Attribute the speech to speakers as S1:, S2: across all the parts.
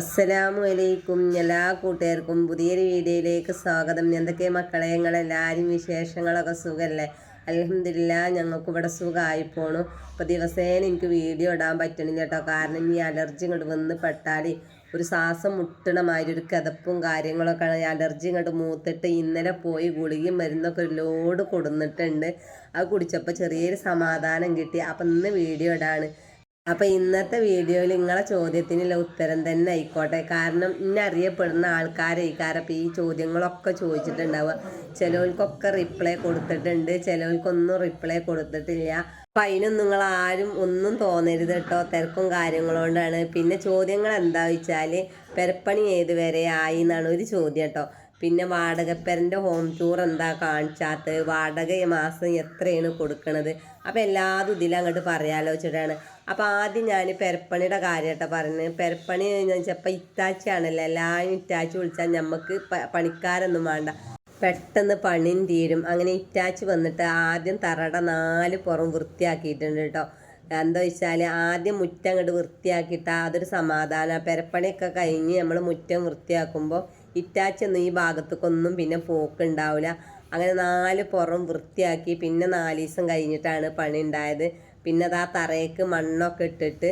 S1: അസ്സലാമു അലൈക്കും എല്ലാ കൂട്ടുകാർക്കും പുതിയൊരു വീഡിയോയിലേക്ക് സ്വാഗതം. എന്തൊക്കെ മക്കളെ? ഞങ്ങളെല്ലാവരും വിശേഷങ്ങളൊക്കെ സുഖമല്ലേ അലഹമില്ല ഞങ്ങൾക്ക് ഇവിടെ സുഖമായി പോണു. അപ്പോൾ ദിവസേന എനിക്ക് വീഡിയോ ഇടാൻ പറ്റണില്ല കേട്ടോ കാരണം ഈ അലർജി ഇങ്ങോട്ട് വന്ന് പെട്ടാൽ ഒരു ശ്വാസം മുട്ടണ മാതിരി ഒരു കിതപ്പും കാര്യങ്ങളൊക്കെ അലർജി ഇങ്ങോട്ട് മൂത്തിട്ട് ഇന്നലെ പോയി ഗുളികയും മരുന്നൊക്കെ ഒരു ലോഡ് കൊടുന്നിട്ടുണ്ട്. അത് കുടിച്ചപ്പോൾ ചെറിയൊരു സമാധാനം കിട്ടി. അപ്പം ഇന്ന് വീഡിയോ ഇടാണ്. അപ്പൊ ഇന്നത്തെ വീഡിയോയിൽ നിങ്ങളെ ചോദ്യത്തിനുള്ള ഉത്തരം തന്നെ ആയിക്കോട്ടെ. കാരണം ഇന്നെ അറിയപ്പെടുന്ന ആൾക്കാരെ ഇക്കാരപ്പം ഈ ചോദ്യങ്ങളൊക്കെ ചോദിച്ചിട്ടുണ്ടാവുക. ചിലവർക്കൊക്കെ റിപ്ലൈ കൊടുത്തിട്ടുണ്ട്. ചിലവർക്കൊന്നും റിപ്ലൈ കൊടുത്തിട്ടില്ല. അപ്പൊ അതിനൊന്നും നിങ്ങൾ ആരും ഒന്നും തോന്നരുത് കേട്ടോ തിരക്കും കാര്യങ്ങളോണ്ടാണ്. പിന്നെ ചോദ്യങ്ങൾ എന്താ വെച്ചാൽ പെരപ്പണി ഏത് വരെ ആയി എന്നാണ് ഒരു ചോദ്യം കേട്ടോ പിന്നെ വാടകപ്പരന്റെ ഹോം ടൂർ എന്താ കാണിച്ചാത്തത്? വാടക മാസം എത്രയാണ് കൊടുക്കണത്? അപ്പോൾ എല്ലാതും ഇതിലങ്ങോട്ട് അങ്ങോട്ട് വെച്ചിട്ടാണ് അപ്പോൾ ആദ്യം ഞാൻ പെരപ്പണിയുടെ കാര്യമായിട്ടാണ് പറഞ്ഞത് പെരപ്പണി എന്ന് വെച്ചപ്പോൾ ഇറ്റാച്ചിയാണല്ലോ എല്ലാവരും ഇറ്റാച്ചി വിളിച്ചാൽ നമുക്ക് പണിക്കാരൊന്നും വേണ്ട. പെട്ടെന്ന് പണിയും തീരും. അങ്ങനെ ഇറ്റാച്ചി വന്നിട്ട് ആദ്യം തറയുടെ നാല് പുറം വൃത്തിയാക്കിയിട്ടുണ്ട് കേട്ടോ എന്താ വെച്ചാൽ ആദ്യം മുറ്റം അങ്ങോട്ട് വൃത്തിയാക്കിയിട്ട് അതൊരു സമാധാനം. പെരപ്പണിയൊക്കെ കഴിഞ്ഞ് നമ്മൾ മുറ്റം വൃത്തിയാക്കുമ്പോൾ ഇറ്റാച്ചൊന്നും ഈ ഭാഗത്തേക്കൊന്നും പിന്നെ പോക്കുണ്ടാവില്ല അങ്ങനെ നാല് പുറം വൃത്തിയാക്കി പിന്നെ നാല് ദിവസം കഴിഞ്ഞിട്ടാണ് പണി ഉണ്ടായത് പിന്നെ അത് ആ തറയ്ക്ക് മണ്ണൊക്കെ ഇട്ടിട്ട്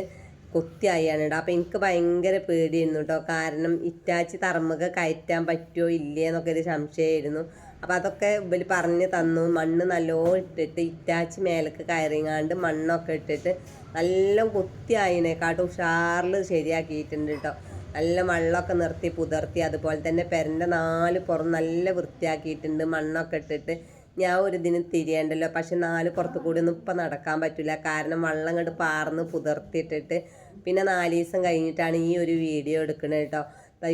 S1: കുത്തിയായാണ് കേട്ടോ അപ്പം എനിക്ക് ഭയങ്കര പേടിയായിരുന്നു കേട്ടോ കാരണം ഇറ്റാച്ചി തറമുക കയറ്റാൻ പറ്റുമോ ഇല്ലേ എന്നൊക്കെ ഒരു സംശയമായിരുന്നു. അപ്പം അതൊക്കെ ഇവർ പറഞ്ഞ് തന്നു. മണ്ണ് നല്ലോണം ഇട്ടിട്ട് ഇറ്റാച്ചി മേലേക്ക് കയറിങ്ങാണ്ട് മണ്ണൊക്കെ ഇട്ടിട്ട് നല്ല കുത്തിയായതിനെക്കാട്ടും ഉഷാറിൽ ശരിയാക്കിയിട്ടുണ്ട് കേട്ടോ നല്ല മണ്ണൊക്കെ നിർത്തി പുതർത്തി അതുപോലെ തന്നെ പെരന്റെ നാല് പുറം നല്ല വൃത്തിയാക്കിയിട്ടുണ്ട് മണ്ണൊക്കെ ഇട്ടിട്ട്. ഞാൻ ഒരു ദിനം തിരിയണ്ടല്ലോ. പക്ഷെ നാല് പുറത്ത് കൂടി ഒന്നും ഇപ്പം നടക്കാൻ പറ്റില്ല കാരണം വെള്ളം കണ്ട് പാർന്ന് പുതർത്തിട്ടിട്ട് പിന്നെ നാല് ദിവസം കഴിഞ്ഞിട്ടാണ് ഈ ഒരു വീഡിയോ എടുക്കുന്നത് കേട്ടോ.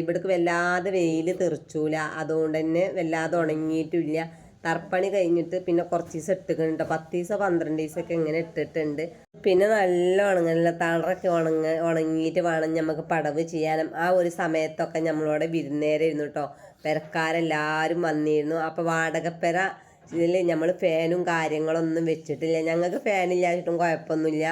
S1: ഇവിടേക്ക് വല്ലാതെ വെയിൽ തെറിച്ചൂല. അതുകൊണ്ട് തന്നെ വല്ലാതെ ഉണങ്ങിയിട്ടില്ല. തർപ്പണി കഴിഞ്ഞിട്ട് പിന്നെ കുറച്ച് ദിവസം ഇട്ടിട്ടുണ്ട് പത്ത് ദിവസം പന്ത്രണ്ട് ദിവസമൊക്കെ ഇങ്ങനെ ഇട്ടിട്ടുണ്ട്. പിന്നെ നല്ല ഉണങ്ങനല്ല തളറൊക്കെ ഉണങ്ങ ഉണങ്ങിയിട്ട് വേണം നമുക്ക് പടവ് ചെയ്യാനും. ആ ഒരു സമയത്തൊക്കെ നമ്മളോട് വിരുന്നേരായിരുന്നു കേട്ടോ. പെരക്കാരെല്ലാവരും വന്നിരുന്നു. അപ്പോൾ വാടകപ്പെര ഇതിൽ നമ്മൾ ഫാനും കാര്യങ്ങളൊന്നും വെച്ചിട്ടില്ല. ഞങ്ങൾക്ക് ഫാനില്ലാതിട്ടും കുഴപ്പമൊന്നുമില്ല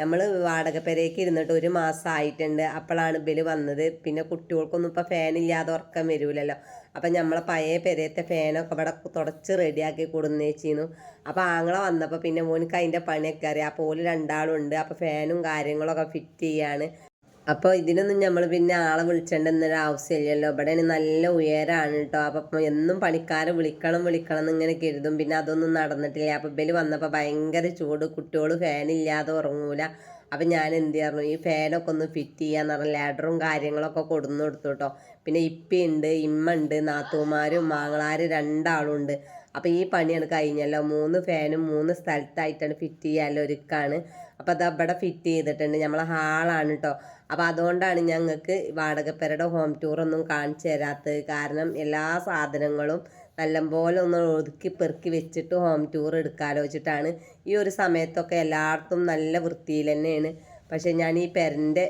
S1: നമ്മൾ വാടക പെരയ്ക്ക് ഇരുന്നിട്ട് ഒരു മാസം ആയിട്ടുണ്ട്. അപ്പോഴാണ് ഇവർ വന്നത്. പിന്നെ കുട്ടികൾക്കൊന്നും ഇപ്പോൾ ഫാനില്ലാതെ ഉറക്കം വരൂലല്ലോ. അപ്പം നമ്മളെ പഴയ പെരയത്തെ ഫാനൊക്കെ ഇവിടെ തുടച്ച് റെഡിയാക്കി കൊടുന്നേച്ചിരുന്നു അപ്പോൾ ആങ്ങളെ വന്നപ്പോൾ പിന്നെ മോനിക്ക് അതിന്റെ പണിയൊക്കെ അറിയാം. അപ്പോൾ ഓൽ രണ്ടാളുണ്ട്. അപ്പോൾ ഫാനും കാര്യങ്ങളൊക്കെ ഫിറ്റ് ചെയ്യാണ്. അപ്പോൾ ഇതിനൊന്നും നമ്മൾ പിന്നെ ആളെ വിളിച്ചേണ്ടെന്നൊരു ആവശ്യമില്ലല്ലോ. ഇവിടെ നല്ല ഉയരാണ് കേട്ടോ അപ്പം എന്നും പണിക്കാരെ വിളിക്കണം വിളിക്കണം എന്നിങ്ങനെ കരുതും. പിന്നെ അതൊന്നും നടന്നിട്ടില്ല. അപ്പം ഇബൽ വന്നപ്പോൾ ഭയങ്കര ചൂട്. കുട്ടികൾ ഫാനില്ലാതെ ഉറങ്ങൂല. അപ്പം ഞാൻ എന്ത് പറഞ്ഞു ഈ ഫാനൊക്കെ ഒന്ന് ഫിറ്റ് ചെയ്യാന്ന് പറഞ്ഞ ലാഡറും കാര്യങ്ങളൊക്കെ കൊടുന്നു കൊടുത്തു കേട്ടോ പിന്നെ ഇപ്പിയുണ്ട് ഇമ്മ ഉണ്ട് മാങ്ങളാരും രണ്ടാളും ഉണ്ട് അപ്പം ഈ പണിയാണ് കഴിഞ്ഞല്ലോ. മൂന്ന് ഫാനും മൂന്ന് സ്ഥലത്തായിട്ടാണ് ഫിറ്റ് ചെയ്യാമല്ലോ ഒരുക്കാണ്. അപ്പോൾ അത് അവിടെ ഫിറ്റ് ചെയ്തിട്ടുണ്ട്. നമ്മളെ ഹാളാണ് കേട്ടോ അപ്പോൾ അതുകൊണ്ടാണ് ഞങ്ങൾക്ക് വാടകപ്പേരുടെ ഹോം ടൂർ ഒന്നും കാണിച്ചു തരാത്തത്. കാരണം എല്ലാ സാധനങ്ങളും നല്ലപോലെ ഒന്ന് ഒതുക്കി പെറുക്കി വെച്ചിട്ട് ഹോം ടൂർ എടുക്കാലോ വെച്ചിട്ടാണ്. ഈ ഒരു സമയത്തൊക്കെ എല്ലായിടത്തും നല്ല വൃത്തിയിൽ തന്നെയാണ്. പക്ഷേ ഞാൻ ഈ പെരന്റെ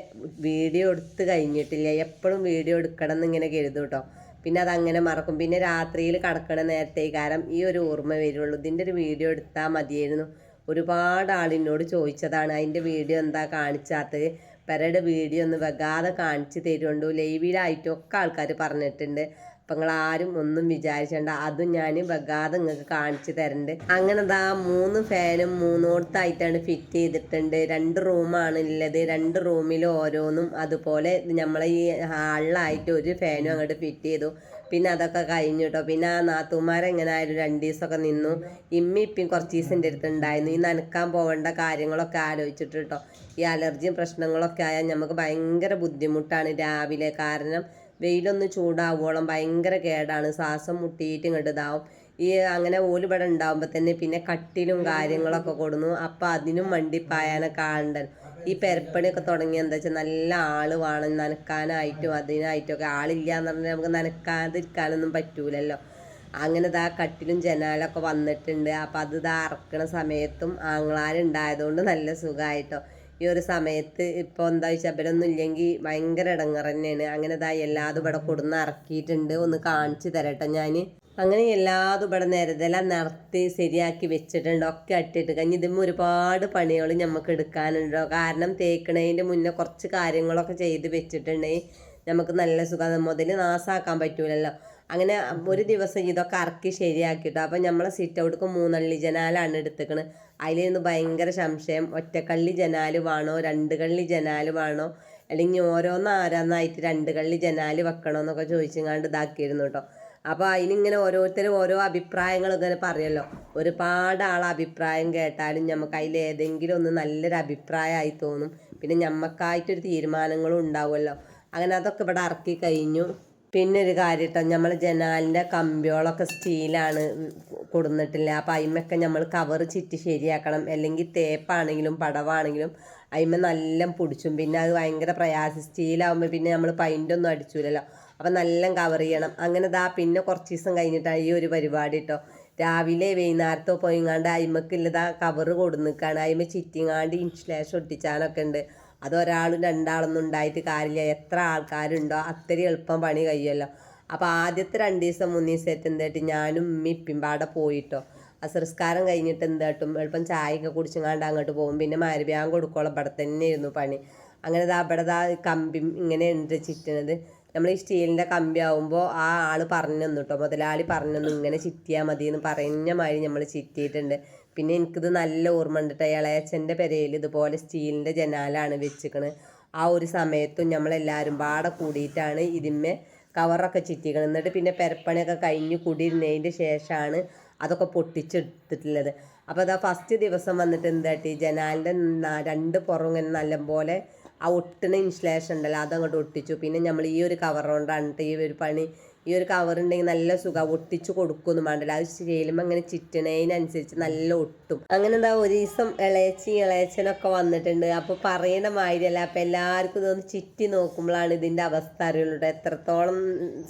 S1: വീഡിയോ എടുത്ത് കഴിഞ്ഞിട്ടില്ല. എപ്പോഴും വീഡിയോ എടുക്കണം എന്നിങ്ങനെ കരുതും കേട്ടോ പിന്നെ അതങ്ങനെ മറക്കും. പിന്നെ രാത്രിയിൽ കടക്കണ നേരത്തെ കാരണം ഈ ഒരു ഓർമ്മ വരുള്ളൂ. ഇതിന്റെ ഒരു വീഡിയോ എടുത്താൽ മതിയായിരുന്നു. ഒരുപാട് ആളിനോട് ചോദിച്ചതാണ് അതിന്റെ വീഡിയോ എന്താ കാണിച്ചാത്തത്? പെരയുടെ വീഡിയോ ഒന്ന് വെക്കാതെ കാണിച്ച് തരുമുണ്ടോ ലൈവിലായിട്ടും ഒക്കെ ആൾക്കാർ പറഞ്ഞിട്ടുണ്ട്. അപ്പം നിങ്ങൾ ആരും ഒന്നും വിചാരിച്ചണ്ട. അതും ഞാൻ വെക്കാതെ നിങ്ങൾക്ക് കാണിച്ചു തരണ്ട്. അങ്ങനെ ദാ മൂന്ന് ഫാനും മൂന്നോടത്തായിട്ടാണ് ഫിറ്റ് ചെയ്തിട്ടുണ്ട്. രണ്ട് റൂമാണ് ഉള്ളത് രണ്ട് റൂമിൽ ഓരോന്നും അതുപോലെ നമ്മളെ ഈ ഹാളിലായിട്ട് ഒരു ഫാനും അങ്ങോട്ട് ഫിറ്റ് ചെയ്തു. പിന്നെ അതൊക്കെ കഴിഞ്ഞു കേട്ടോ പിന്നെ ആ നാത്തുമാരെങ്ങനെ ആയാലും രണ്ട് ദിവസമൊക്കെ നിന്നു. ഇമ്മി ഇപ്പം കുറച്ച് ദിവസം എന്റെ അടുത്ത് ഉണ്ടായിരുന്നു ഈ നനക്കാൻ പോകേണ്ട കാര്യങ്ങളൊക്കെ ആലോചിച്ചിട്ട് കേട്ടോ ഈ അലർജിയും പ്രശ്നങ്ങളൊക്കെ ആയാൽ നമുക്ക് ഭയങ്കര ബുദ്ധിമുട്ടാണ് രാവിലെ. കാരണം വെയിലൊന്ന് ചൂടാവോളം ഭയങ്കര കേടാണ്. ശ്വാസം മുട്ടിയിട്ട് ഇങ്ങോട്ട് ഇതാവും. ഈ അങ്ങനെ ഓൽ ഇവിടെ ഉണ്ടാവുമ്പോൾ തന്നെ പിന്നെ കട്ടിലും കാര്യങ്ങളൊക്കെ കൊടുന്നു. അപ്പം അതിനും വണ്ടിപ്പായാനൊക്കെ ആളുണ്ട് ഈ പെരപ്പണിയൊക്കെ തുടങ്ങി എന്താ വെച്ചാൽ നല്ല ആൾ വേണം നനക്കാനായിട്ടും അതിനായിട്ടും ഒക്കെ. ആളില്ല എന്ന് പറഞ്ഞാൽ നമുക്ക് നനക്കാതിരിക്കാനൊന്നും പറ്റൂലല്ലോ. അങ്ങനെ ഇതാ കട്ടിലും ജനാലൊക്കെ വന്നിട്ടുണ്ട്. അപ്പം അത് ഇതാ അറക്കണ സമയത്തും ആങ്ങളാരുണ്ടായതുകൊണ്ട് നല്ല സുഖമായിട്ടോ ഈ ഒരു സമയത്ത് ഇപ്പോൾ എന്താ വെച്ചാൽ അവരൊന്നും ഇല്ലെങ്കിൽ ഭയങ്കര ഇടങ്ങറ തന്നെയാണ് അങ്ങനെ ഇതാ എല്ലാതും ഇവിടെ കൊടുന്ന് ഇറക്കിയിട്ടുണ്ട് ഒന്ന് കാണിച്ചു തരട്ടെ ഞാൻ അങ്ങനെ എല്ലാതും ഇവിടെ നിരതെല്ലാം നടത്തി ശരിയാക്കി വെച്ചിട്ടുണ്ട്. ഒക്കെ അട്ടിട്ട് കഴിഞ്ഞ് ഇതുമ്പോൾ ഒരുപാട് പണികൾ നമുക്ക് എടുക്കാനുണ്ടോ. കാരണം തേക്കണതിന്റെ മുന്നേ കുറച്ച് കാര്യങ്ങളൊക്കെ ചെയ്ത് വെച്ചിട്ടുണ്ടെങ്കിൽ നമുക്ക് നല്ല സുഖം. മുതൽ നാസാക്കാൻ പറ്റൂലല്ലോ. അങ്ങനെ ഒരു ദിവസം ഇതൊക്കെ ഇറക്കി ശരിയാക്കിയിട്ട്. അപ്പം നമ്മളെ സിറ്റ് ഔട്ട്ക്ക് മൂന്നള്ളി ജനാലാണ് എടുത്തേക്കണ്. അതിലിരുന്ന് ഭയങ്കര സംശയം. ഒറ്റക്കള്ളി ജനാല് വേണോ? രണ്ട് കള്ളി ജനാല് വേണോ? അല്ലെങ്കിൽ ഓരോന്ന് ആരാന്നായിട്ട് രണ്ട് കള്ളി ജനാല് വെക്കണോ എന്നൊക്കെ ചോദിച്ചങ്ങാണ്ട് ഇതാക്കിയിരുന്നു കേട്ടോ. അപ്പോൾ അതിനിങ്ങനെ ഓരോരുത്തരും ഓരോ അഭിപ്രായങ്ങൾ ഇങ്ങനെ പറയല്ലോ. ഒരുപാട് ആളെ അഭിപ്രായം കേട്ടാലും നമുക്ക് അതിൽ ഏതെങ്കിലും ഒന്ന് നല്ലൊരു അഭിപ്രായമായി തോന്നും. പിന്നെ ഞമ്മക്കായിട്ടൊരു തീരുമാനങ്ങളും ഉണ്ടാവുമല്ലോ. അങ്ങനെ അതൊക്കെ ഇവിടെ ഇറക്കി കഴിഞ്ഞു. പിന്നെ ഒരു കാര്യം കേട്ടോ നമ്മൾ ജനാലിന്റെ കമ്പികളൊക്കെ സ്റ്റീലാണ് കൊടുന്നിട്ടില്ല? അപ്പം അതിമൊക്കെ നമ്മൾ കവർ ചിറ്റ് ശരിയാക്കണം. അല്ലെങ്കിൽ തേപ്പാണെങ്കിലും പടവാണെങ്കിലും അതിമ നല്ല പൊടിച്ചും. പിന്നെ അത് ഭയങ്കര പ്രയാസം. സ്റ്റീലാവുമ്പോൾ പിന്നെ നമ്മൾ പൈന്റൊന്നും അടിച്ചൂലല്ലോ. അപ്പം നല്ല കവർ ചെയ്യണം. അങ്ങനെ ദാ പിന്നെ കുറച്ച് ദിവസം കഴിഞ്ഞിട്ടാണ് ഈ ഒരു പരിപാടി കേട്ടോ രാവിലെ വൈകുന്നേരത്തോ പോയിങ്ങാണ്ട് അയിമക്കില്ലതാ കവറ് കൊടുന്നിക്കാണ്. അയിമ ചിറ്റിങ്ങാണ്ട് ഇൻസുലേഷൻ ഒട്ടിച്ചാനൊക്കെ ഉണ്ട് അത് ഒരാളും രണ്ടാളൊന്നും ഉണ്ടായിട്ട് കാര്യമില്ല എത്ര ആൾക്കാരുണ്ടോ അത്രയും എളുപ്പം പണി കഴിയുമല്ലോ അപ്പോൾ ആദ്യത്തെ രണ്ട് ദിവസം മൂന്ന് ദിവസമായിട്ട് എന്തായിട്ട് ഞാനും ഉമ്മി അവിടെ പോയിട്ടോ. അസംസ്കാരം കഴിഞ്ഞിട്ട് എന്തായിട്ടും എളുപ്പം ചായയൊക്കെ കുടിച്ചങ്ങാണ്ട് അങ്ങോട്ട് പോകും. പിന്നെ മാരുബ്യാൻ കൊടുക്കോളം. ഇവിടെ തന്നെയായിരുന്നു പണി. അങ്ങനെ ദാ ഇവിടെ ദാ കമ്പി ഇങ്ങനെ ഉണ്ട് ചിറ്റണത്. നമ്മൾ ഈ സ്റ്റീലിന്റെ കമ്പി ആവുമ്പോൾ ആ ആൾ പറഞ്ഞു തന്നു കേട്ടോ മുതലാളി പറഞ്ഞു തന്നു ഇങ്ങനെ ചിറ്റിയാൽ മതി എന്ന് പറഞ്ഞ മാതിരി നമ്മൾ ചിറ്റിയിട്ടുണ്ട്. പിന്നെ എനിക്കിത് നല്ല ഓർമ്മ ഉണ്ട് കേട്ടോ ഇളയച്ചന്റെ പെരയിൽ ഇതുപോലെ സ്റ്റീലിന്റെ ജനാലാണ് വെച്ചിക്കണ്. ആ ഒരു സമയത്തും നമ്മളെല്ലാവരും പാടെ കൂടിയിട്ടാണ് ഇതിന്മേ കവറൊക്കെ ചിറ്റിക്കണം. എന്നിട്ട് പിന്നെ പെരപ്പണിയൊക്കെ കഴിഞ്ഞ് കൂടിയിരുന്നതിന്റെ ശേഷമാണ് അതൊക്കെ പൊട്ടിച്ചെടുത്തിട്ടുള്ളത്. അപ്പോൾ അതാ ഫസ്റ്റ് ദിവസം വന്നിട്ട് എന്താട്ടി? ജനാലിന്റെ രണ്ട് പുറം ഇങ്ങനെ നല്ലപോലെ ആ ഒട്ടുന്ന ഇൻസുലേഷൻ ഉണ്ടല്ലോ അതങ്ങോട്ട് ഒട്ടിച്ചു. പിന്നെ നമ്മൾ ഈ ഒരു കവർ കൊണ്ടാണ് ഈ ഒരു പണി ഈ ഒരു കവർ ഉണ്ടെങ്കിൽ നല്ല സുഖം ഒട്ടിച്ചു കൊടുക്കുമെന്ന് വേണ്ടല്ലോ. അത് ചെയ്യുമ്പോൾ അങ്ങനെ ചിറ്റണതിനനുസരിച്ച് നല്ല ഒട്ടും. അങ്ങനെ എന്താ ഒരു ദിവസം ഇളയച്ചി ഇളയച്ചനൊക്കെ വന്നിട്ടുണ്ട്. അപ്പോൾ പറയണ മാതിരിയല്ല അപ്പോൾ എല്ലാവർക്കും ഇതൊന്ന് ചിറ്റി നോക്കുമ്പോഴാണ് ഇതിന്റെ അവസ്ഥ അറിയുള്ളൂ. എത്രത്തോളം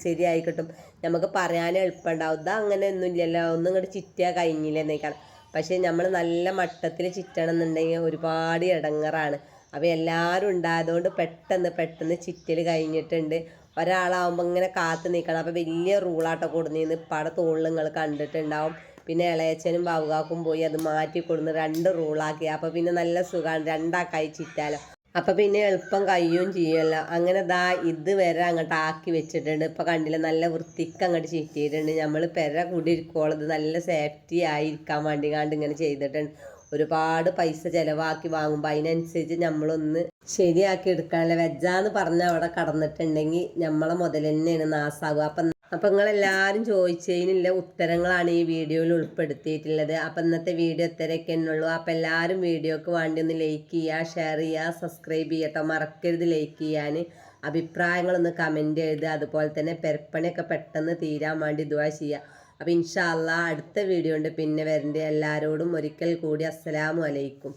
S1: ശരിയായി കിട്ടും നമുക്ക് പറയാൻ എളുപ്പമുണ്ടാവും. ഇത് അങ്ങനെ ഒന്നും ഇല്ലല്ലോ. ഒന്നും ഇങ്ങോട്ട് ചിറ്റിയാൽ കഴിഞ്ഞില്ലെന്നേക്കാണ് പക്ഷേ നമ്മൾ നല്ല മട്ടത്തിൽ ചിറ്റണം എന്നുണ്ടെങ്കിൽ ഒരുപാട് ഇടങ്ങറാണ് അപ്പോൾ എല്ലാവരും ഉണ്ടായതുകൊണ്ട് പെട്ടെന്ന് പെട്ടെന്ന് ചിറ്റൽ കഴിഞ്ഞിട്ടുണ്ട്. ഒരാളാവുമ്പോൾ ഇങ്ങനെ കാത്ത് നിൽക്കണം അപ്പോൾ വലിയ റൂളാട്ടോ കൊടുന്നിന്ന്. പട തോളിൽ നിങ്ങൾ കണ്ടിട്ടുണ്ടാവും. പിന്നെ ഇളയച്ചനും ബാവുകാക്കും പോയി അത് മാറ്റി കൊടുന്ന് രണ്ട് റൂളാക്കി. അപ്പോൾ പിന്നെ നല്ല സുഖമാണ് രണ്ടാക്കായി ചിറ്റാലോ. അപ്പം പിന്നെ എളുപ്പം കഴിയുകയും ചെയ്യുമല്ലോ അങ്ങനെ ദാ ഇത് വരെ അങ്ങോട്ട് ആക്കി വെച്ചിട്ടുണ്ട്. ഇപ്പം കണ്ടില്ല നല്ല വൃത്തിക്ക് അങ്ങോട്ട് ചിറ്റിയിട്ടുണ്ട്. നമ്മൾ പെര കൂടി ഇരിക്കുള്ളത് നല്ല സേഫ്റ്റി ആയിരിക്കാൻ വേണ്ടി കണ്ട് ഇങ്ങനെ ചെയ്തിട്ടുണ്ട്. ഒരുപാട് പൈസ ചിലവാക്കി വാങ്ങുമ്പോൾ അതിനനുസരിച്ച് നമ്മളൊന്ന് ശരിയാക്കി എടുക്കാനുള്ള വെജാന്ന് പറഞ്ഞ് അവിടെ കടന്നിട്ടുണ്ടെങ്കിൽ നമ്മളെ മുതൽ തന്നെയാണ് നാസാകുക അപ്പം അപ്പം നിങ്ങളെല്ലാവരും ചോദിച്ചതിനുള്ള ഉത്തരങ്ങളാണ് ഈ വീഡിയോയിൽ ഉൾപ്പെടുത്തിയിട്ടുള്ളത്. അപ്പം ഇന്നത്തെ വീഡിയോ ഇത്രയൊക്കെ ഉള്ളൂ. അപ്പം എല്ലാവരും വീഡിയോക്ക് വേണ്ടി ഒന്ന് ലൈക്ക് ചെയ്യുക ഷെയർ ചെയ്യുക സബ്സ്ക്രൈബ് ചെയ്യട്ടോ. മറക്കരുത് ലൈക്ക് ചെയ്യാൻ. അഭിപ്രായങ്ങളൊന്ന് കമന്റ് ചെയ്ത് അതുപോലെ തന്നെ പെരപ്പണിയൊക്കെ പെട്ടെന്ന് തീരാൻ വേണ്ടി ഇതുവാ ചെയ്യുക. അപ്പോൾ ഇൻഷാല്ല അടുത്ത വീഡിയോ ഉണ്ട് പിന്നെ വരേണ്ട. എല്ലാവരോടും ഒരിക്കൽ കൂടി അസ്സലാമു അലൈക്കും.